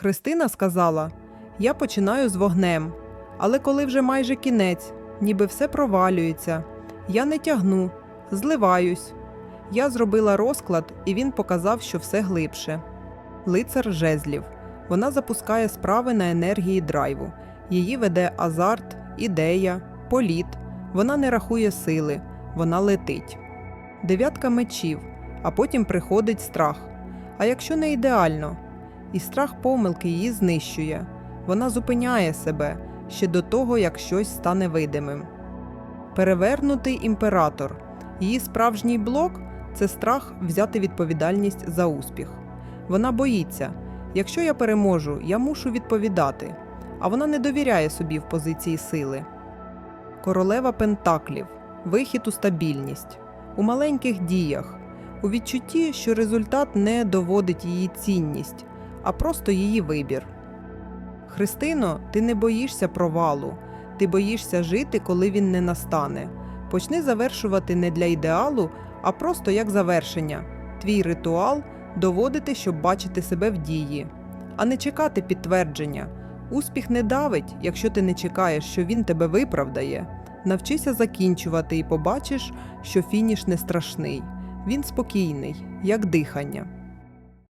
Христина сказала: Я починаю з вогнем, але коли вже майже кінець, ніби все провалюється, я не тягну, зливаюсь. Я зробила розклад, і він показав, що все глибше. Лицар жезлів. Вона запускає справи на енергії драйву. Її веде азарт, ідея, політ. Вона не рахує сили, вона летить. Дев'ятка мечів, а потім приходить страх. А якщо не ідеально, і страх помилки її знищує. Вона зупиняє себе ще до того, як щось стане видимим. Перевернутий імператор. Її справжній блок це страх взяти відповідальність за успіх. Вона боїться, якщо я переможу, я мушу відповідати, а вона не довіряє собі в позиції сили. Королева Пентаклів вихід у стабільність, у маленьких діях, у відчутті, що результат не доводить її цінність, а просто її вибір. Христино, ти не боїшся провалу, ти боїшся жити, коли він не настане. Почни завершувати не для ідеалу, а просто як завершення. Твій ритуал доводити, щоб бачити себе в дії, а не чекати підтвердження. Успіх не давить, якщо ти не чекаєш, що він тебе виправдає. Навчися закінчувати і побачиш, що фініш не страшний. Він спокійний, як дихання.